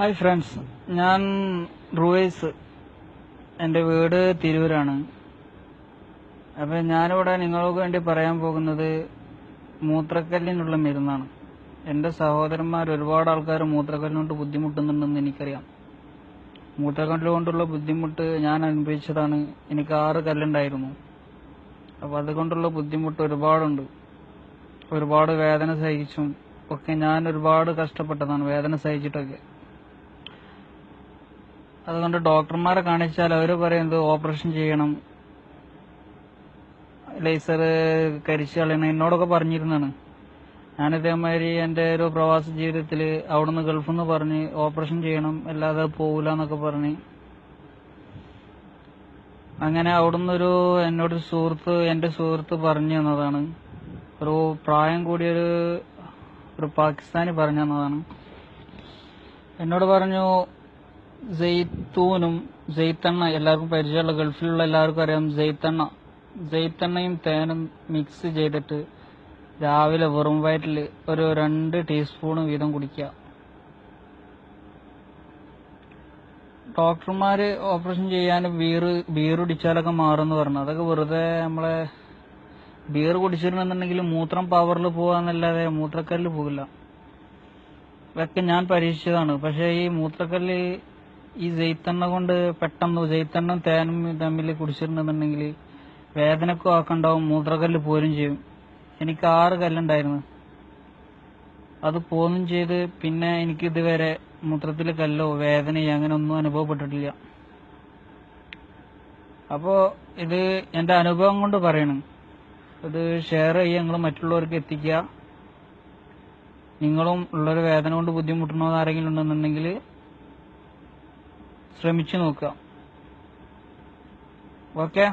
Hi friends ഞാൻ റൂവേസ് എന്റെ വീട് തിരൂരാണ്. അപ്പം ഞാനിവിടെ നിങ്ങൾക്ക് വേണ്ടി പറയാൻ പോകുന്നത് മൂത്രക്കല്ലിനുള്ള മരുന്നാണ്. എന്റെ സഹോദരന്മാർ ഒരുപാട് ആൾക്കാർ മൂത്രക്കല്ലുകൊണ്ട് ബുദ്ധിമുട്ടുന്നുണ്ടെന്ന് എനിക്കറിയാം. മൂത്രക്കല്ല് കൊണ്ടുള്ള ബുദ്ധിമുട്ട് ഞാൻ അനുഭവിച്ചതാണ്. എനിക്ക് ആറ് കല്ലുണ്ടായിരുന്നു. അപ്പം അതുകൊണ്ടുള്ള ബുദ്ധിമുട്ട് ഒരുപാടുണ്ട്. ഒരുപാട് വേദന സഹിച്ചും ഒക്കെ ഞാൻ ഒരുപാട് കഷ്ടപ്പെട്ടതാണ്. വേദന സഹിച്ചിട്ടൊക്കെ. അതുകൊണ്ട് ഡോക്ടർമാരെ കാണിച്ചാൽ അവർ പറയുന്നത് ഓപ്പറേഷൻ ചെയ്യണം. ലേസർ കരിച്ചു കളയണം. എന്നോടൊക്കെ പറഞ്ഞിരുന്നാണ് ഞാൻ ഇതേമാതിരി എന്റെ ഒരു പ്രവാസ ജീവിതത്തിൽ അവിടുന്ന് ഗൾഫിൽ നിന്ന് പറഞ്ഞ് ഓപ്പറേഷൻ ചെയ്യണം അല്ലാതെ പോകില്ല എന്നൊക്കെ പറഞ്ഞ്. അങ്ങനെ അവിടുന്ന് ഒരു എന്നോട് സുഹൃത്ത് എന്റെ സുഹൃത്ത് പറഞ്ഞു തന്നതാണ്. ഒരു പ്രായം കൂടിയൊരു ഒരു പാകിസ്ഥാനി പറഞ്ഞു തന്നതാണ്. എന്നോട് പറഞ്ഞു ജെയ്ത്തൂനും ജെയ്ത്തെണ്ണ എല്ലാവർക്കും പരിചയമുള്ള ഗൾഫിലുള്ള എല്ലാവർക്കും അറിയാം. ജെയ്ത്തെണ്ണ. ജെയ്ത്തെണ്ണയും തേനും മിക്സ് ചെയ്തിട്ട് രാവിലെ വെറും വയറ്റിൽ ഒരു രണ്ട് ടീസ്പൂൺ വീതം കുടിക്കുക. ഡോക്ടർമാര് ഓപ്പറേഷൻ ചെയ്യാൻ ബീർ കുടിച്ചാലൊക്കെ മാറുമെന്ന് പറഞ്ഞു. അതൊക്കെ വെറുതെ നമ്മളെ ബീർ കുടിച്ചിരുന്നെന്നുണ്ടെങ്കിൽ മൂത്രം പവറിൽ പോവാന്നല്ലാതെ മൂത്രക്കല്ലിൽ പോകില്ല. ഇതൊക്കെ ഞാൻ പരീക്ഷിച്ചതാണ്. പക്ഷെ ഈ മൂത്രക്കല്ല് ഈ ജെയ്ത്തെണ്ണ കൊണ്ട് പെട്ടെന്ന് ജെയ്ത്തെണ്ണ തേനും തമ്മിൽ കുടിച്ചിട്ടുണ്ടെന്നുണ്ടെങ്കിൽ വേദനക്ക് ആക്കണ്ടാവും മൂത്രകല്ല് പോരും ചെയ്യും. എനിക്ക് ആറ് കല്ലുണ്ടായിരുന്നു. അത് പോന്നും ചെയ്ത് പിന്നെ എനിക്ക് ഇതുവരെ മൂത്രത്തിൽ കല്ലോ വേദനയോ അങ്ങനെ ഒന്നും അനുഭവപ്പെട്ടിട്ടില്ല. അപ്പോ ഇത് എന്റെ അനുഭവം കൊണ്ട് പറയണം. ഇത് ഷെയർ ചെയ്യുക നിങ്ങൾ മറ്റുള്ളവർക്ക് എത്തിക്കുക. നിങ്ങളും ഉള്ളൊരു വേദന കൊണ്ട് ബുദ്ധിമുട്ടണോ ആരെങ്കിലും ഉണ്ടെന്നുണ്ടെങ്കിൽ ശ്രമിച്ചു നോക്കുക. ഓക്കെ